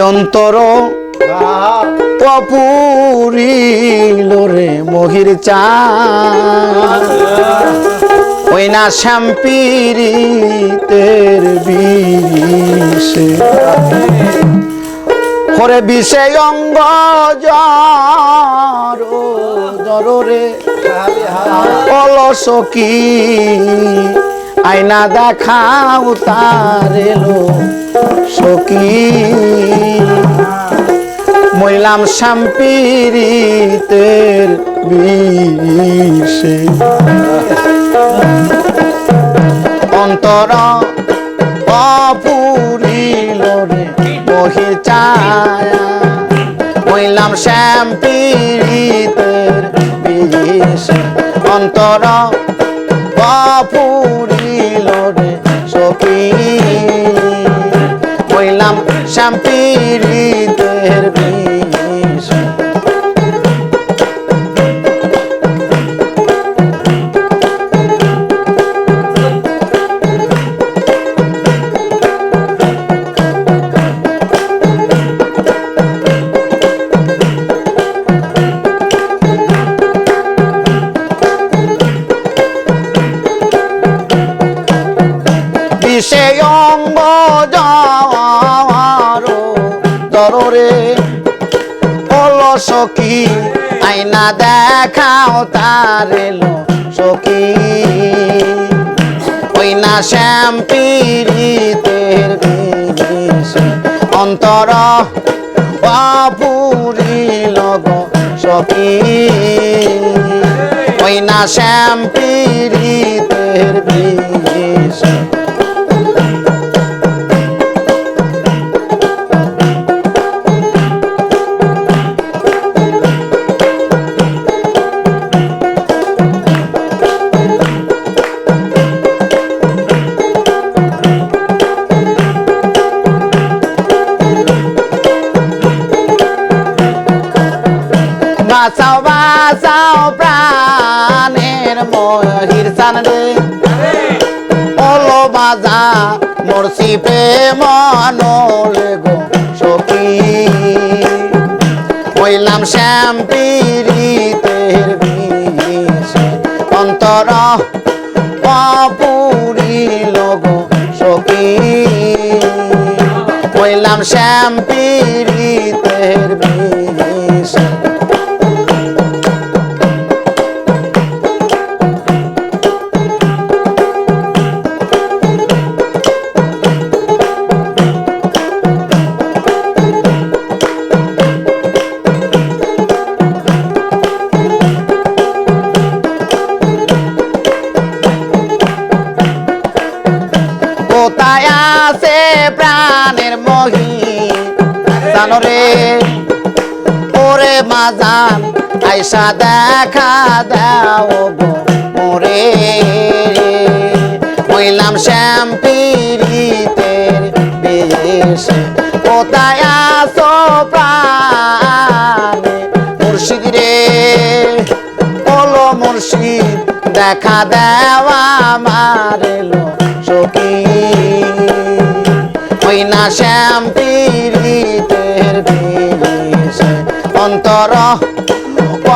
অন্তর অপুরিল রে মহির চা ওই না বিষে হরে বিষে অঙ্গ জর জরে অলস কি? আয়না দেখাও তার সকি মইলাম শাম্পিরিতের বিষে। অন্তর অপুরিল রে বহি চায়া হইলাম শ্যাম্পিরিতের বিষে। অন্তর অপুরিল হইলাম কি আইনা দেখাও তার এলো সখী। ওই না শ্যাম্পিরিতের বিষে অন্তর অপুরি লগ সখী। ওই না শ্যাম্পিরিতের বিষে প্রাণের মহির সান রে ওলো বাজা মরসি প্রেম নলে গো সখী। হইলাম শ্যাম্পিরিতের বিষে অন্তর অপুরিল গো সখী। হইলাম শ্যাম্পিরিতের বিষে জানরে। ওরে মাজান আইসা দেখা দাও ওরে হইলাম শ্যাম্পিরিতের বেশে। কোথায় আছো প্রাণে মুর্শিদ রে? বলো মুর্শিদ, দেখা দেওয়া মারেলো সখী। ওই না শ্যাম্পিরিতের অন্তর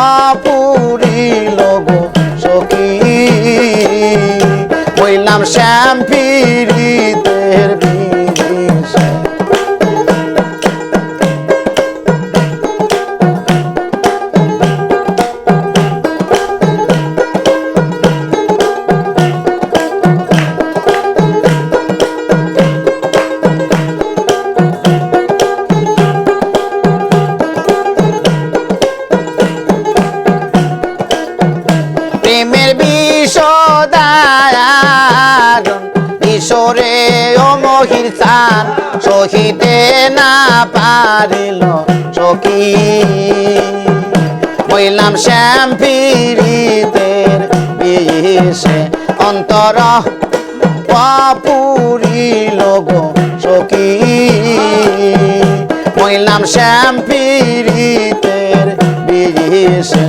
অপুরিল গো। সহিতে না পারিল সখী। হইলাম শ্যাম্পিরিতের বিষে অন্তর অপুরিল গো সখী। হইলাম শ্যাম্পিরিতের বিষে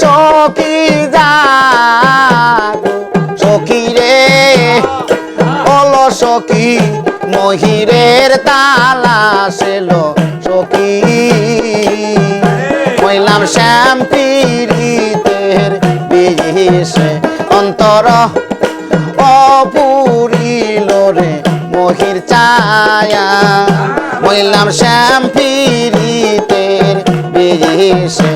সখী জাগো। সখী রে অল সখী, মহিরের তালা সেলো সখী। মইলাম শ্যাম পীড়িতের বিষে অন্তর। অপুরিল রে মহির ছায়া। মইলাম শ্যাম পীড়িতের বিষে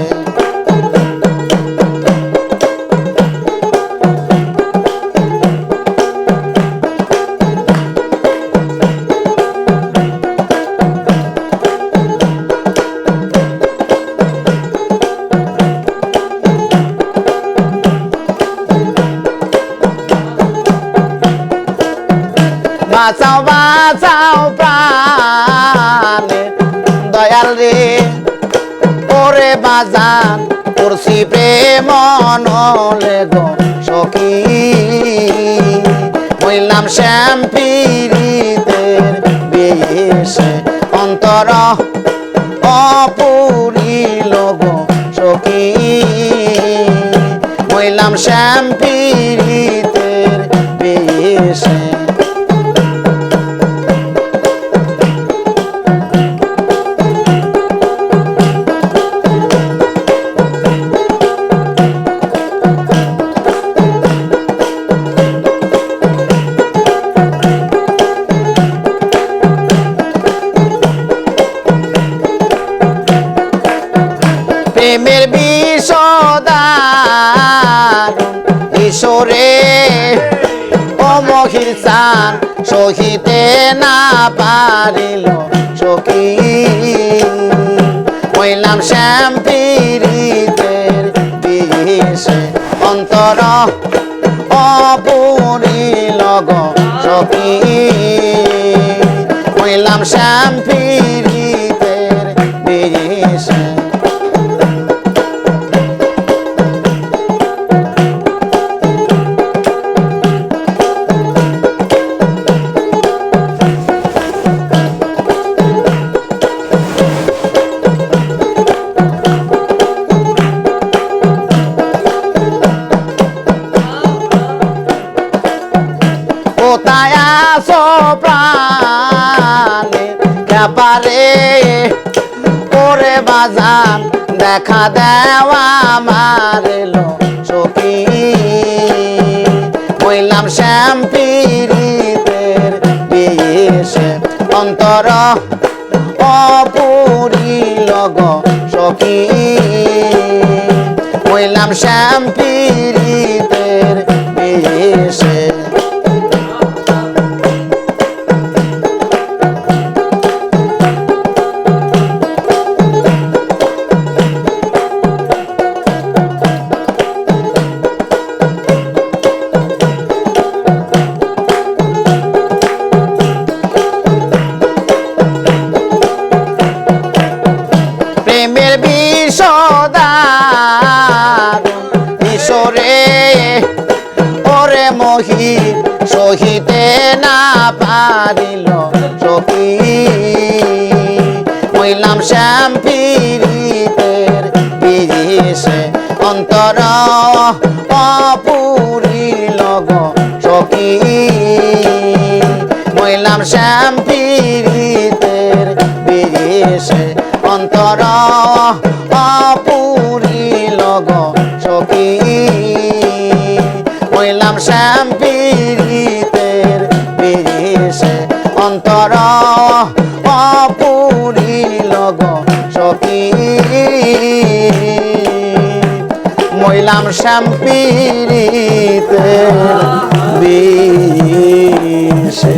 বাঁচাও বাঁচাও প্রাণে। দয়াল রে, ওরে বাজান, করছি প্রেম নলে গো সখী। হইলাম শ্যাম পীড়িতের বেশে অন্তর অপুরিল গো সখী। হইলাম শ্যাম প্রেমের বিষদার। ঈশ্বরে অমহির চান সহিতে না পারিল সখী। হইলাম শ্যাম পীড়িতের বিষে, অন্তর অপুরিল সখী। হইলাম শ্যাম পীড়িতের কোথায় আসো ব্যাপারে ওরে বাজান দেখা দেওয়া মারেলো সখী। হইলাম শ্যাম অন্তর সখী। সহিতে না পারিল সখী। হইলাম শ্যাম পীড়িতের বিষে অন্তর অপুরিল গো সখী। হইলাম শ্যাম পীড়িতের বিষে অন্তর মইলাম শ্যাম্পিরিতে বিষে।